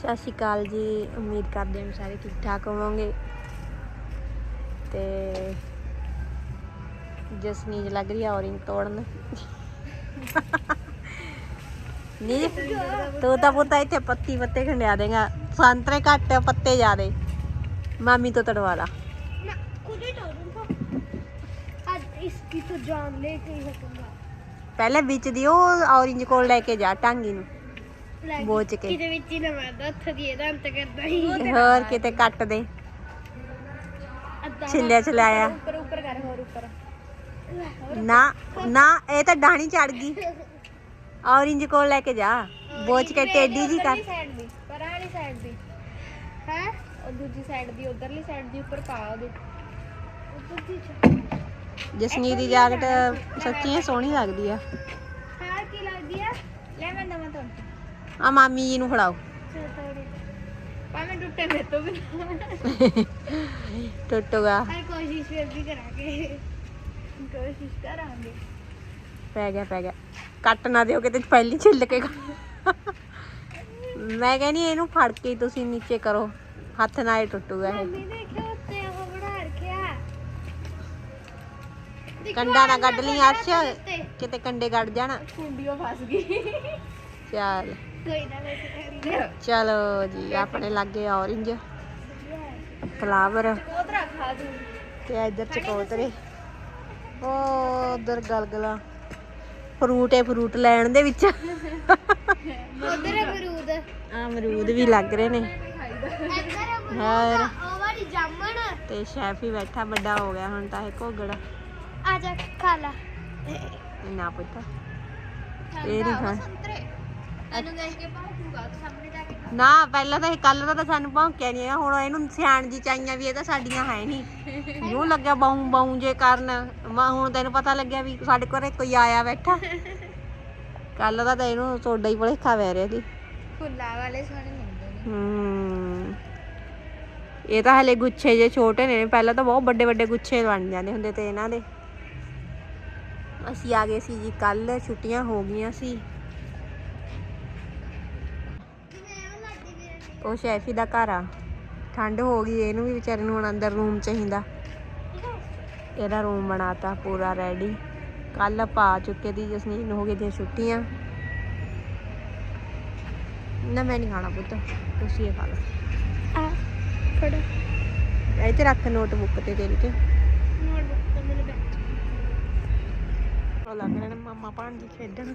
ਸਤਿ ਸ਼੍ਰੀ ਅਕਾਲ ਜੀ। ਉਮੀਦ ਕਰਦੇ ਹਾਂ ਸਾਰੇ ਠੀਕ ਠਾਕ ਹੋਵੋਗੇ। ਤੇ ਜਸਨੀਜ ਲੱਗ ਰਹੀ ਆ ਔਰਿੰਜ ਤੋੜਨ। ਨੀ ਤੂੰ ਤਾਂ ਪੁੱਤਾ ਇੱਥੇ ਪੱਤੀ ਪੱਤੇ ਖੰਡਿਆ ਦੇਗਾ। ਸੰਤਰੇ ਘੱਟ ਪੱਤੇ ਜ਼ਿਆਦੇ। ਮਾਮੀ ਤੋਂ ਤੜਵਾ ਲਾ। ਪਹਿਲੇ ਵਿੱਚ ਦੀ ਉਹ ਔਰਿੰਜ ਕੋਲ ਲੈ ਕੇ ਜਾ ਟਾਂਗੀ ਨੂੰ। ਬੋਚ ਕੇ। ਕਿਤੇ ਵਿੱਚ ਹੀ ਨਾ ਮਾਰਦਾ ਦੀ ਇਹਦਾ ਅੰਤ ਕਰਦਾ ਹੀ। ਹੋਰ ਕਿਤੇ ਕੱਟ ਦੇ। ਛਿੱਲਿਆ ਚਲਾਇਆ ਉੱਪਰ ਉੱਪਰ ਕਰ ਹੋਰ ਉੱਪਰ। ਨਾ ਨਾ ਇਹ ਤਾਂ ਡਾਣੀ ਚੜ ਗਈ। ਔਰਿੰਜ ਕੋਲ ਲੈ ਕੇ ਜਾ। ਬੋਚ ਕੇ ਟੇਡੀ ਜੀ ਕਰ। ਸਾਈਡ ਦੀ ਪਰ ਆਲੀ ਸਾਈਡ ਦੀ। ਹੈ? ਉਹ ਦੂਜੀ ਸਾਈਡ ਦੀ ਉਧਰਲੀ ਸਾਈਡ ਦੀ ਉੱਪਰ ਪਾ ਉਹਦੇ। ਉੱਧਰ ਦੀ ਜਸਨੀਤ ਦੀ ਜੈਕਟ ਸੱਚੀ ਸੋਹਣੀ ਲੱਗਦੀ ਆ। ਹਾਂ ਕੀ ਲੱਗਦੀ ਆ? ਲੈ ਮੈਂ ਦਵਾਂ ਤੋਂ ਆ ਮਾਮੀ ਜੀ ਨੂੰ ਫੜਾਓ। ਪਾਵੇਂ ਟੁੱਟੇ ਮੇਰੇ ਤੋਂ ਵੀ ਟੁੱਟੂਗਾ। ਹਰ ਕੋਸ਼ਿਸ਼ ਫਿਰ ਵੀ ਕਰਾਂਗੇ ਕੋਸ਼ਿਸ਼ ਕਰਾਂਗੇ ਪੈ ਗਿਆ ਪੈ ਗਿਆ। ਕੱਟ ਨਾ ਦਿਓ ਕਿਤੇ ਪਹਿਲੀ ਛਿੱਲ ਕੇ ਮੈਂ ਕਹਿੰਦੀ ਇਹਨੂੰ ਫੜ ਕੇ ਤੁਸੀਂ ਨੀਚੇ ਕਰੋ। ਹੱਥ ਨਾਲ ਹੀ ਟੁੱਟੂਗਾ ਇਹ। ਕੰਡਾ ਨਾ ਕੱਢ ਲਈ ਅਰਸ਼। ਕਿਤੇ ਕੰਡੇ ਕੱਢ ਜਾਣਾ। ਕੁੰਡੀਓ ਫਸ ਗਈ। ਚੱਲ। ਕੋਈ ਨਾ ਚਲੋ ਜੀ ਆਪਣੇ ਲੱਗੇ ਔਰਿੰਜ ਫਲਾਵਰ ਕੋਤਰਾ ਖਾ ਦੂੰ। ਤੇ ਇੱਧਰ ਚਕੋਤਰੇ। ਉਹ ਉਧਰ ਗਲਗਲਾ। ਫਰੂਟ ਹੈ ਫਰੂਟ ਲੈਣ ਦੇ ਵਿੱਚ। ਉਧਰ ਅਮਰੂਦ। ਆ ਅਮਰੂਦ ਵੀ ਲੱਗ ਰਹੇ ਨੇ। ਹੋਰ? ਉਹ ਵਾਲੀ ਜਾਮਣ। ਤੇ ਸ਼ੈਫ ਹੀ ਬੈਠਾ ਵੱਡਾ ਹੋ ਗਿਆ ਹੁਣ ਤਾਂ ਇਹ ਘੋਗੜਾ। ਆ ਜਾ ਖਾ ਲਾ। ਨਾ ਪੁੱਤ। ਇਹ ਨਹੀਂ ਖਾ ਸੰਤਰੇ। ਇਹਨੂੰ ਦੇਖ ਕੇ ਪਾਉਂਗਾ ਤੂੰ ਸਾਹਮਣੇ ਜਾ ਕੇ ਨਾ ਪਹਿਲਾਂ ਤਾਂ ਇਹ ਕੱਲ ਦਾ ਤਾਂ ਸਾਨੂੰ ਭੌਂਕਿਆ ਨਹੀਂ ਹੁਣ ਇਹਨੂੰ ਸਿਆਣ ਜੀ ਚਾਈਆਂ ਵੀ ਇਹ ਤਾਂ ਸਾਡੀਆਂ ਹੈ ਨਹੀਂ ਨੂੰ ਲੱਗਿਆ ਬਾਉਂ ਬਾਉਂ ਜੇ ਕਰਨ। ਮੈਂ ਹੁਣ ਤੈਨੂੰ ਪਤਾ ਲੱਗਿਆ ਵੀ ਸਾਡੇ ਘਰੇ ਕੋਈ ਆਇਆ ਬੈਠਾ। ਕੱਲ ਦਾ ਤਾਂ ਇਹਨੂੰ ਸੋਡਾ ਹੀ ਭੁਲੇਖਾ ਪੈ ਰਿਹਾ ਸੀ ਫੁੱਲਾਂ ਵਾਲੇ ਸੋਹਣੇ ਹੁੰਦੇ ਨੇ। ਇਹ ਤਾਂ ਹਲੇ ਗੁੱਛੇ ਜੇ ਛੋਟੇ ਨੇ ਪਹਿਲਾਂ ਤਾਂ ਬਹੁਤ ਵੱਡੇ ਵੱਡੇ ਗੁੱਛੇ ਬਣ ਜਾਂਦੇ ਹੁੰਦੇ ਤੇ ਇਹਨਾਂ ਦੇ। ਅਸੀਂ ਆ ਗਏ ਸੀ ਜੀ ਕੱਲ ਛੁੱਟੀਆਂ ਹੋ ਗਈਆਂ ਸੀ। ਉਹ ਸ਼ੈਫੀ ਦਾ ਘਰ ਆ। ਠੰਡ ਹੋ ਗਈ ਇਹਨੂੰ ਵੀ ਵਿਚਾਰੇ ਨੂੰ ਹੁਣ ਅੰਦਰ ਰੂਮ ਚਾਹੀਦਾ। ਇਹਦਾ ਰੂਮ ਬਣਾਤਾ ਪੂਰਾ ਰੈਡੀ ਕੱਲ ਪਾ ਚੁੱਕੇ ਦੀ ਜਸਨੀਤ ਨੂੰ ਹੋ ਗਈ ਦੀਆਂ ਛੁੱਟੀਆਂ। ਨਾ ਮੈਂ ਨਹੀਂ ਖਾਣਾ ਪੁੱਤ ਤੁਸੀਂ ਇਹ ਖਾ ਲਓ। ਆ ਫੜ। ਇਹ ਤੇ ਰੱਖ ਨੋਟਬੁੱਕ ਤੇ ਤੇਰੀ ਤੇ। ਨੋਟਬੁੱਕ ਤੇ ਮੇਰੇ ਬੈਠ ਉਹ ਲੱਗ ਰਹੇ ਨੇ ਮਾਮਾ ਭਾਂਜੀ ਖੇਡਣ।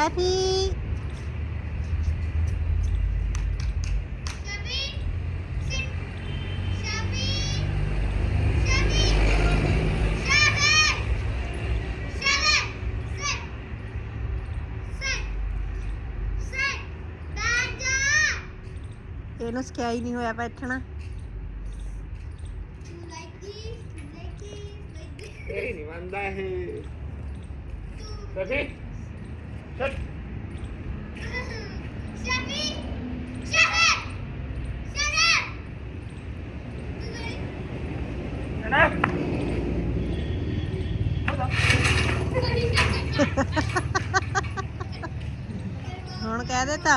ਸਟੈਫੀ ਇਹਨੂੰ ਸਿਖਾਇਆ ਹੀ ਨਹੀਂ ਹੋਇਆ ਬੈਠਣਾ। ਇਹ ਨਹੀਂ ਮੰਨਦਾ ਹੁਣ ਕਹਿ ਦੇ ਤਾਂ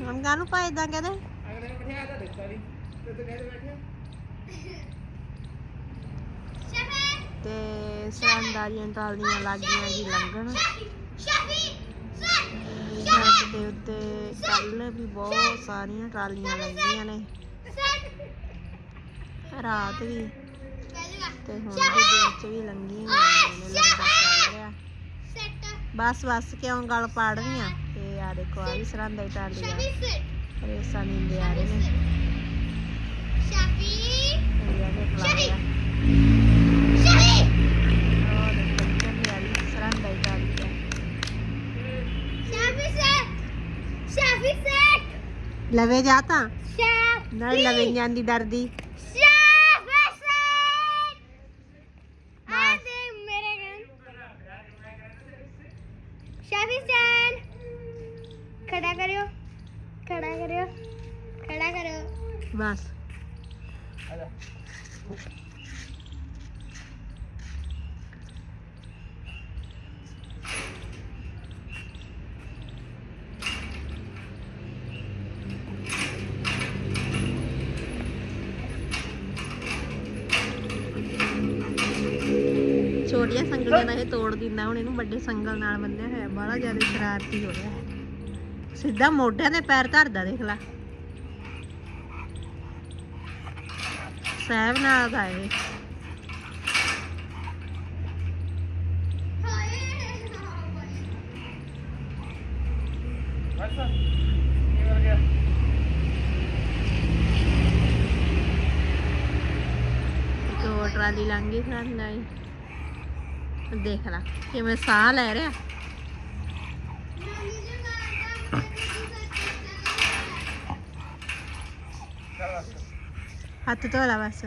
ਹੁਣ ਕਾਹਨੂੰ ਭਾਜਦਾ ਕਹਦੇ? ਅਗਲੇ ਨੂੰ ਬਿਠਾ ਤਾਂ ਦਿੱਤਾ ਨਹੀਂ ਤੇ ਤੂੰ ਕਹਿੰਦੇ ਬੈਠਿਆ। ਤੇ ਸਰਾਂਦਾਰੀਆਂ ਟਾਲੀਆਂ ਗਈਆਂ ਜੀ ਲੰਘਣ। ਸ਼ਾਫੀ ਸੜਕ ਦੇ ਉੱਤੇ ਕੱਲ ਵੀ ਬਹੁਤ ਸਾਰੀਆਂ ਟਰਾਲੀਆਂ ਲੰਘੀਆਂ ਨੇ। ਰਾਤ ਵੀ ਤੇ ਹੁਣ ਵੀ ਦਿਨ ਚ ਵੀ ਲੰਘੀਆਂ ਨੇ ਲੰਗਰ ਚੱਲ ਰਿਹਾ। ਬਸ ਬਸ ਕਿਉਂ ਗਲ ਪਾੜ ਰਹੀਆਂ ਤੇ ਆ ਦੇਖੋ ਆ ਵੀ ਸਰਾਂਦਾ ਹੀ ਟਾਲੀ ਆ। ਰੇਸਾਂ ਨੀਂਦੇ ਆ ਰਹੇ ਨੇ। ਇੰਡੀਆ ਦੇ ਲਵੇ ਜਾ ਤਾਂ। ਨਾਲ ਲਵੇ ਜਾਂਦੀ ਡਰਦੀ ਛੋਟੀਆਂ ਸੰਗਲਾਂ ਨਾਲ ਇਹ ਤੋੜ ਦਿੰਦਾ, ਹੁਣ ਇਹਨੂੰ ਵੱਡੇ ਸੰਗਲ ਨਾਲ ਬੰਨਿਆ ਹੋਇਆ ਬੜਾ ਜ਼ਿਆਦਾ ਸ਼ਰਾਰਤੀ ਹੋ ਰਿਹਾ ਸਿੱਧਾ ਮੋਢਿਆਂ ਦੇ ਪੈਰ ਧਰਦਾ, ਦੇਖ ਲਾ। ਸਹਿਬ ਨਾਲ ਦਾ ਇਹ ਟਰਾਲੀ ਲੰਘ ਗਈ ਨਹੀਂ ਦੇਖ ਲਾ, ਕਿਵੇਂ ਸਾਹ ਲੈ ਰਿਹਾ। ਹੱਥ ਧੋ ਲਾ ਬਸ।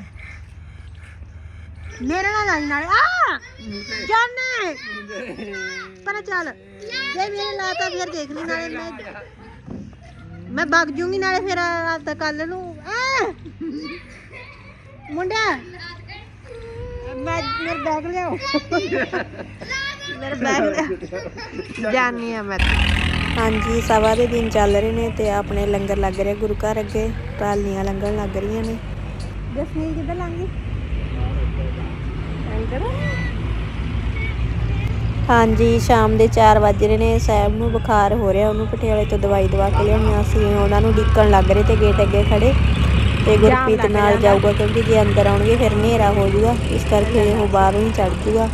ਮੇਰੇ ਨਾਲ ਆਈ ਨਾਲੇ ਆ! ਜਾਨੇ! ਪਰ ਚੱਲ। ਜੇ ਮੇਰੇ ਲਾਤਾ ਫਿਰ ਦੇਖ ਲਈ, ਨਾਲੇ ਮੈਂ ਮੈਂ ਵਗ ਜੂੰਗੀ, ਨਾਲੇ ਫਿਰ ਕੱਲ ਨੂੰ। ਆ! ਮੁੰਡਿਆ ਮੈਂ ਮੇਰੇ ਬੈਗ ਲਿਆਓ। ਮੇਰੇ ਬੈਗ ਲਿਆ ਜਾਨੀ ਆ ਮੈਂ। ਹਾਂਜੀ ਸਵਾ ਦੇ ਦਿਨ ਚੱਲ ਰਹੇ ਨੇ ਤੇ ਆਪਣੇ ਲੰਗਰ ਲੱਗ ਰਿਹਾ ਗੁਰੂ ਘਰ ਅੱਗੇ। ਟਰਾਲੀਆਂ ਲੰਘਣ ਲੱਗ ਰਹੀਆਂ ਨੇ। ਜਸਮੀਤ ਕਿੱਧਰ ਲੰਘੀ ਹਾਂਜੀ ਸ਼ਾਮ ਦੇ 4 ਵਜ ਰਹੇ ਨੇ। ਸਾਹਿਬ ਨੂੰ ਬੁਖਾਰ ਹੋ ਰਿਹਾ। ਉਹਨੂੰ ਪਟਿਆਲੇ ਤੋਂ ਦਵਾਈ ਦਵਾ ਕੇ ਲਿਆਉਣੀ ਅਸੀਂ। ਉਹਨਾਂ ਨੂੰ ਡਿੱਕਣ ਲੱਗ ਰਹੇ ਤੇ ਗੇਟ ਅੱਗੇ ਖੜੇ ਤੇ ਗੁਰਪ੍ਰੀਤ ਨਾਲ ਜਾਊਗਾ ਕਿਉਂਕਿ ਜੇ ਅੰਦਰ ਆਉਣਗੇ ਫਿਰ ਹਨੇਰਾ ਹੋ ਜਾਊਗਾ। ਇਸ ਕਰਕੇ ਉਹ ਬਾਹਰੋਂ ਹੀ ਚੜ ਜਾਊਗਾ।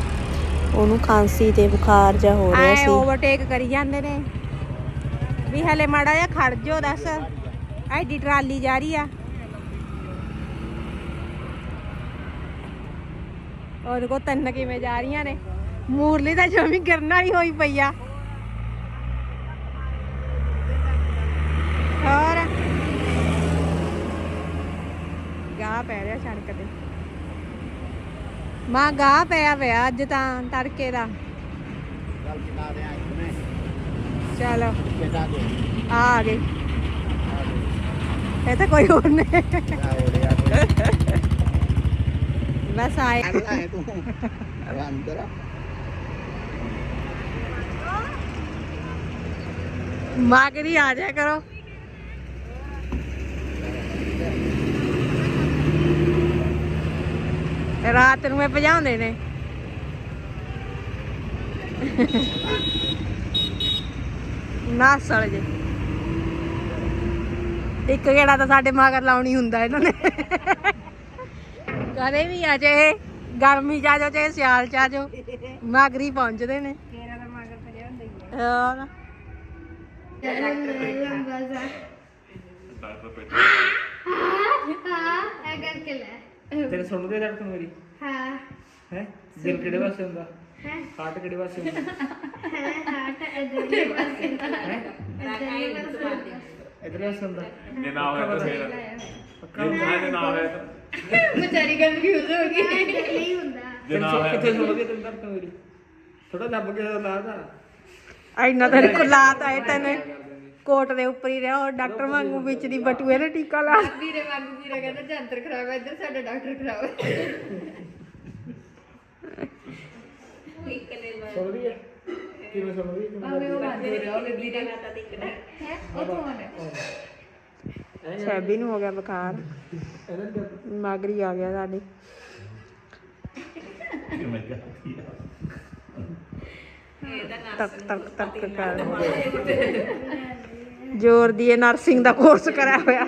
ਉਹਨੂੰ ਖਾਂਸੀ ਤੇ ਬੁਖਾਰ ਜਾ ਹੋ ਰਿਹਾ ਸੀ। ਓਵਰਟੇਕ ਕਰੀ ਜਾਂਦੇ ਨੇ। ਵੀ ਹਲੇ ਮਾੜਾ ਜਿਹਾ ਖੜ ਜੋ ਦੱਸ। ਐਡੀ ਟਰਾਲੀ ਜਾ ਰਹੀ ਆ। ਉਹਦੇ ਕੋ ਤਿੰਨ ਕਿਵੇਂ ਜਾ ਰਹੀਆਂ ਨੇ। ਮੂਰਲੀ ਤਾਂ ਜਮੀ ਗਿਰਨ ਵਾਲੀ ਹੋਈ ਪਈ ਆ ਹੋਰ ਗਾਹ ਪੈ ਰਿਹਾ ਸੜਕ ਤੇ ਮਾਂ ਗਾਹ ਪਿਆ ਪਿਆ ਅੱਜ ਤਾਂ ਤੜਕੇ ਦਾ। ਚੱਲ ਕਿਨਾ ਦੇ ਆਈ ਨੇ। ਚਲੋ। ਕਿਦਾ ਦੇ? ਆ ਆ ਗਏ। ਇਹ ਤਾਂ ਕੋਈ ਹੋਰ ਨਹੀਂ। ਬਸ ਆਏ। ਤੂੰ। ਅੰਦਰ ਮਾਗਰੀ ਆ ਜਾਇਆ ਕਰੋ। ਰਾਤ ਨੂੰ ਇਹ ਭਜਾਉਂਦੇ ਨੇ। ਨਾਸਲ ਜੇ। ਇੱਕ ਗੇੜਾ ਤਾਂ ਸਾਡੇ ਮਾਗਰ ਲਾਉਣੀ ਹੁੰਦਾ ਇਹਨਾਂ ਨੇ। ਕਦੇ ਵੀ ਆ ਜੇ ਗਰਮੀ ਚ ਆ ਜਾਓ ਚਾਹੇ ਸਿਆਲ ਚ ਆ ਜਾਓ ਮਾਗਰੀ ਪਹੁੰਚਦੇ ਨੇ। ਗੇੜਾ ਮਾਗਰ ਭਜਿਆ ਹੁੰਦਾ ਹੀ ਹੋਰ? ਡਾਕਟਰ ਪੇਟ ਹਾਂ ਹਾਂ ਇਹ ਕਰਕੇ ਲੈ। ਤੇਰੇ ਸੁਣਦੇ ਧੜਕਣ ਮੇਰੀ? ਹਾਂ। ਹੈ? ਦਿਲ ਕਿਹੜੇ ਪਾਸੇ ਹੁੰਦਾ? ਹੈ? ਹਾਰਟ ਕਿਹੜੇ ਪਾਸੇ ਹੁੰਦਾ? ਹੈ ਹਾਰਟ ਇਧਰਲੇ ਪਾਸੇ ਹੈ? ਇਧਰਲੇ ਪਾਸੇ ਇਧਰਲੇ ਨਾ ਹੋਇਆ ਤਾਂ ਫੇਰ। ਪੱਕਾ ਨਾ ਹੋਇਆ ਤਾਂ। ਵਿਚਾਰੀ ਕਨਫਿਊਜ਼ ਹੋ ਗਈ। ਮੇਰੀ ਥੋੜਾ ਦੱਬ ਕੇ ਲਾ ਦਾ। ਆਈ ਨਾ ਤੇਰੇ ਕੋ ਤੈਨੇ। ਕੋਟ ਦੇ ਉੱਪਰ ਹੀ ਰਿਹਾ ਉਹ ਡਾਕਟਰ ਵਾਂਗੂ ਵਿੱਚ ਦੀ ਬਟੂਏ ਨੇ ਟੀਕਾ ਲਾ। ਵੀਰੇ ਵਾਂਗੂ ਵੀਰੇ ਕਹਿੰਦਾ ਜੰਤਰ ਖਰਾਬ ਹੈ ਇੱਧਰ ਸਾਡਾ ਡਾਕਟਰ ਖਰਾਬ ਹੈ ਸੁਣਦੀ ਹੈ ਕਿਵੇਂ ਸੁਣਦੀ ਹੈ ਆਵੇਂ ਉਹ ਬੰਦ ਹੋ ਰਿਹਾ ਉਹ ਵੀਰੇ ਹੈ? ਉਹ ਕੌਣ ਹੈ? ਸੈਬੀ ਨੂੰ ਹੋ ਗਿਆ ਬੁਖਾਰ। ਮਾਗਰੀ ਆ ਗਿਆ ਸਾਡੇ। ਤੱਕ ਤੱਕ ਤੱਕ ਕਰ। ਜ਼ੋਰ ਦੀ ਇਹ ਨਰਸਿੰਗ ਦਾ ਕੋਰਸ ਕਰਿਆ ਹੋਇਆ।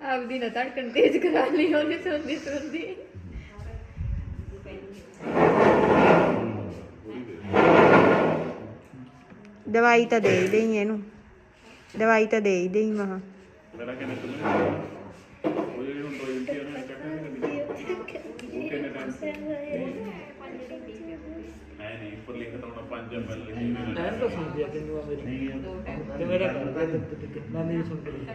ਆਪਦੀ ਨਾ ਧੜਕਣ ਤੇਜ਼ ਕਰਾ ਲਈ ਉਹਨੇ ਸੁਣਦੀ ਸੁਣਦੀ। ਦਵਾਈ ਤਾਂ ਦੇ ਹੀ ਦੇਈ ਇਹਨੂੰ। ਦਵਾਈ ਤਾਂ ਦੇ ਹੀ ਦੇਈ ਮਹਾ। ਮੇਰਾ ਕਿੰਨੇ ਤੁਮਨੇ ਉਹ ਜਿਹੜੀ ਹੁਣ ਦੋ ਲਿਖਿਆ ਤਾਂ ਹੁਣ 5 ਐਮਐਲ ਲਿਖੀ ਐਨ ਤਾਂ ਸੁਣ ਲਿਆ ਤੈਨੂੰ ਆ ਮੇਰੀ। ਤੇ ਮੇਰਾ ਕਰ ਦੇ ਮੈਂ ਨਹੀਂ ਸੁਣ ਰਹੀ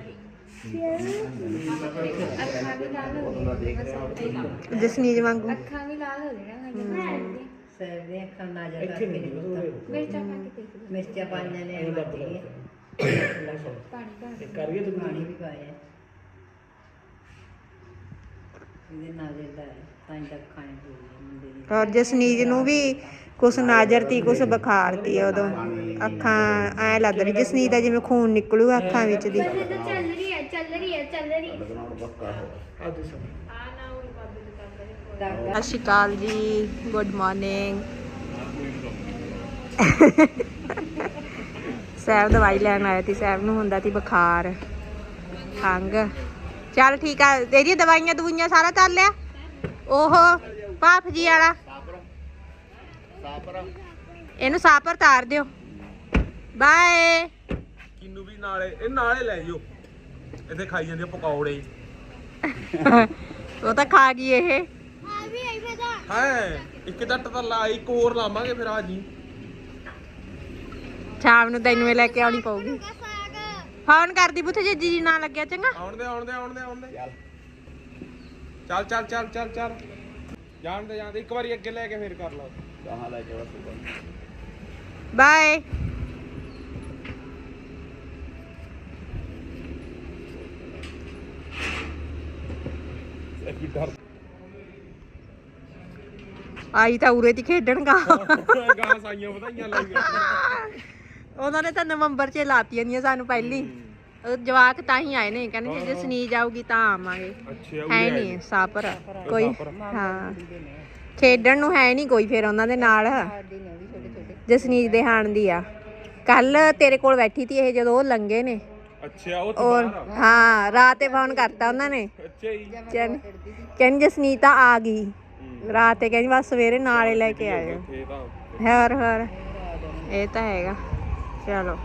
ਅੱਖਾਂ ਵੀ ਲਾਲ ਹੋ। ਗਈਆਂ ਜਸਨੀਜ ਵਾਂਗੂ। ਅੱਖਾਂ ਵੀ ਲਾਲ ਹੋ ਗਈਆਂ ਸਰ ਦੇ ਅੱਖਾਂ ਨਾ ਜਾ ਇੱਥੇ ਨਹੀਂ ਉਹਦੇ ਮਿਰਚਾਂ ਪਾ ਕੇ ਦੇਖ ਲਓ। ਮਿਰਚਾਂ ਪਾਈਆਂ ਨੇ ਪਾਣੀ ਪਾ ਇਹ ਕਰ ਗਏ ਤੂੰ ਪਾਣੀ ਵੀ ਪਾਇਆ। ਇਹਦੇ ਨਾਲ ਜਿਹੜਾ ਹੈ ਤਾਂ ਹੀ ਤੱਕ ਖਾਣੇ ਪੂਰੀ ਮੁੰਡੇ ਦੀ। ਔਰ ਜਸਨੀਜ ਨੂੰ ਵੀ ਕੁਛ ਨਾਜ਼ਰ ਤੀ ਕੁਛ ਬੁਖਾਰ ਤੀ ਉਦੋਂ। ਅੱਖਾਂ ਐ ਲੱਗ ਰਹੀ ਜਸਨੀਜ ਦਾ ਜਿਵੇਂ ਖੂਨ ਨਿਕਲੂਗਾ ਅੱਖਾਂ ਵਿੱਚ ਦੀ। ਬਸ ਇਹ ਤਾਂ ਚੱਲ ਰਹੀ ਹੈ ਚੱਲ ਰਹੀ ਹੈ ਚੱਲ ਰਹੀ ਹੈ। ਆ ਦੇ ਸਭ ਸਤਿ ਸ਼੍ਰੀ ਅਕਾਲ ਜੀ ਗੁੱਡ ਮਾਰਨਿੰਗ। ਸਹਿਬ ਦਵਾਈ ਲੈਣ ਆਇਆ ਸੀ ਸਹਿਬ ਨੂੰ ਹੁੰਦਾ ਸੀ ਬੁਖਾਰ ਖੰਗ ਚੱਲ ਠੀਕ ਆ ਤੇਰੀਆਂ ਦਵਾਈਆਂ ਦਵਾਈਆਂ ਸਾਰਾ ਚੱਲ ਲਿਆ। ਉਹ ਭਾਫ ਜੀ ਵਾਲਾ। ਇਹਨੂੰ ਸਾਪਰ ਤਾਰ ਦਿਓ। ਬਾਏ। ਕਿੰਨੂ ਵੀ ਨਾਲੇ ਇਹ ਨਾਲੇ ਲੈ ਜਿਓ। ਇੱਥੇ ਖਾਈ ਜਾਂਦੇ ਪਕੌੜੇ। ਉਹ ਤਾਂ ਖਾ ਗਈ ਇਹ। ਹੈ ਇੱਕ ਡੱਟ ਤਾਂ ਲਾ ਇੱਕ ਹੋਰ ਲਾਵਾਂਗੇ ਫਿਰ ਆ ਜੀ। ਸ਼ਾਮ ਨੂੰ ਤੈਨੂੰ ਇਹ ਲੈ ਕੇ ਆਉਣੀ ਪਊਗੀ। ਫੋਨ ਕਰਦੀ ਬੁੱਥੇ ਜੇ ਜੀ ਨਾ ਲੱਗਿਆ ਚੰਗਾ। ਆਉਣ ਦੇ ਆਉਣ ਦੇ ਆਉਣ ਦੇ ਆਉਣ ਦੇ। ਚੱਲ ਚੱਲ ਚੱਲ ਚੱਲ ਚੱਲ। ਜਾਣ ਦੇ ਜਾਣ ਦੇ। ਇੱਕ ਵਾਰੀ ਅੱਗੇ ਲੈ ਕੇ ਫਿਰ ਕਰ ਲਾ ਕਹਾਂ ਲੈ ਕੇ ਬਸ ਬਾਏ। ਕੀ ਡਰ ਆਈ ਤਾਂ ਉਰੇ ਦੀ ਖੇਡਣ ਗਾ ਗਾਂ ਸਾਈਆਂ ਵਧਾਈਆਂ ਲਾਈਆਂ। ਉਹਨਾਂ ਨੇ ਤਾਂ ਨਵੰਬਰ 'ਚ ਲਾਤੀਆਂ ਦੀਆਂ ਸਾਨੂੰ ਪਹਿਲੀ। ਉਹ ਜਵਾਕ ਤਾਂ ਹੀ ਆਏ ਨੇ ਕਹਿੰਦੇ ਜੇ ਸਨੀਜ ਆਊਗੀ ਤਾਂ ਆਵਾਂਗੇ। ਅੱਛਾ ਹੈ ਨਹੀਂ ਸਾਪਰ ਕੋਈ ਹਾਂ। ਖੇਡਣ ਨੂੰ ਹੈ ਨਹੀਂ ਕੋਈ ਫਿਰ ਉਹਨਾਂ ਦੇ ਨਾਲ। ਜਸਨੀਜ ਦੇ ਹਾਣ ਦੀ ਆ। ਕੱਲ ਤੇਰੇ ਕੋਲ ਬੈਠੀ ਸੀ ਇਹ ਜਦੋਂ ਉਹ ਲੰਗੇ ਨੇ। ਅੱਛਾ ਉਹ ਔਰ ਹਾਂ ਰਾਤ ਤੇ ਫੋਨ ਕਰਤਾ ਉਹਨਾਂ ਨੇ। ਅੱਛਾ ਜੀ। ਕਹਿੰ- ਕਹਿੰਦੀ ਜਸਨੀਤ ਤਾਂ ਆ ਗਈ। ਰਾਤ ਤੇ ਕਹਿੰਦੀ ਬਸ ਸਵੇਰੇ ਨਾਲੇ ਲੈ ਕੇ ਆਇਓ। ਹੋਰ ਹੋਰ। ਇਹ ਤਾਂ ਹੈਗਾ। ਚਲੋ